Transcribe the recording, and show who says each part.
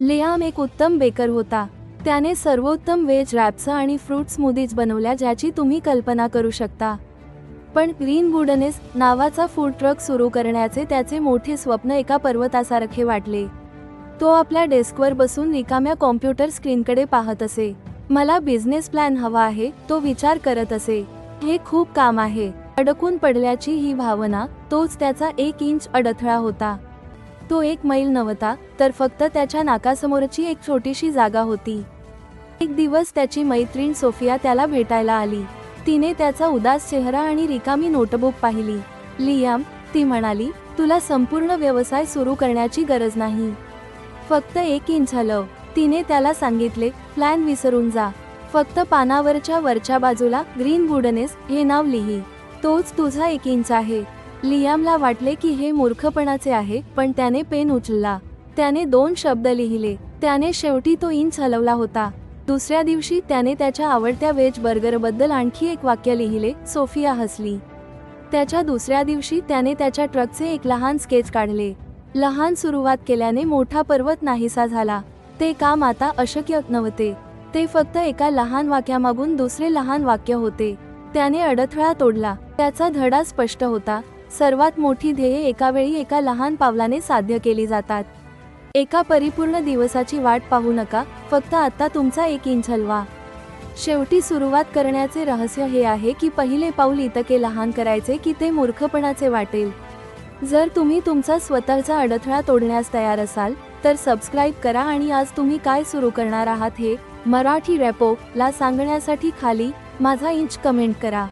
Speaker 1: Liam एक उत्तम baker होता. त्याने सर्वोत्तम व्हेज रॅप्स आणि फ्रूट स्मूदीज बनवल्या ज्याची तुम्ही कल्पना करू शकता. पण ग्रीन वुडनेस नावाचा फूड ट्रक सुरू करण्याचे त्याचे मोठे स्वप्न एका पर्वतासारखे वाटले. तो आपल्या डेस्कवर बसून रिकाम्या कॉम्प्युटर स्क्रीनकडे पाहत असे. मला बिझनेस प्लॅन हवा आहे तो विचार करत असे. हे खूप काम आहे. अडकून पडल्याची ही भावना तोच त्याचा एक इंच अडथळा होता. तो एक मैल नव्हता तर फक्त त्याच्या नाकासमोरची एक छोटीशी जागा होती. एक दिवस त्याची मैत्रीण सोफिया त्याला भेटायला आली. तिने त्याचा उदास चेहरा आणि रिकामी नोटबुक पाहिली. लियाम ती म्हणाली तुला संपूर्ण व्यवसाय सुरू करण्याची गरज नाही. फक्त एक इंच हलव. तिने त्याला सांगितले प्लॅन विसरून जा. फक्त पानावरच्या वरच्या बाजूला ग्रीन गुडनेस हे नाव लिही. तोच तुझा एक इंच आहे. लियामला वाटले की हे मूर्खपणाचे आहे पण त्याने पेन उचलला. त्याने दोन शब्द लिहिले. त्याने शेवटी तो इंच हलवला होता. दुसऱ्या दिवशी त्याने त्याच्या आवडत्या वेज बर्गरबद्दल आणखी एक वाक्य लिहिले सोफिया हसली. त्याच्या दुसऱ्या दिवशी त्याने त्याच्या ट्रकचे एक लहान स्केच काढले. लहान सुरुवात केल्याने मोठा पर्वत नाहीसा झाला. ते काम आता अशक्य नव्हते. ते फक्त एका लहान वाक्यामागून दुसरे लहान वाक्य होते. त्याने अडथळा तोडला. त्याचा धडा स्पष्ट होता. सर्वात मोठी ध्येये एकावेळी एका लहान पावलाने साध्य केली जातात. एका परिपूर्ण दिवसाची वाट पाहू नका फक्त आता तुमचा एक इंच हलवा. शेवटी सुरुवात करण्याचे रहस्य हे आहे की पहिले पाऊल इतके लहान करायचे की ते मूर्खपणाचे वाटेल. जर तुम्ही तुमचा स्वतःचा अडथळा तोडण्यास तयार असाल तर सबस्क्राईब करा आणि आज तुम्ही काय सुरू करणार आहात हे मराठी रॅपो ला सांगण्यासाठी खाली माझा इंच कमेंट करा.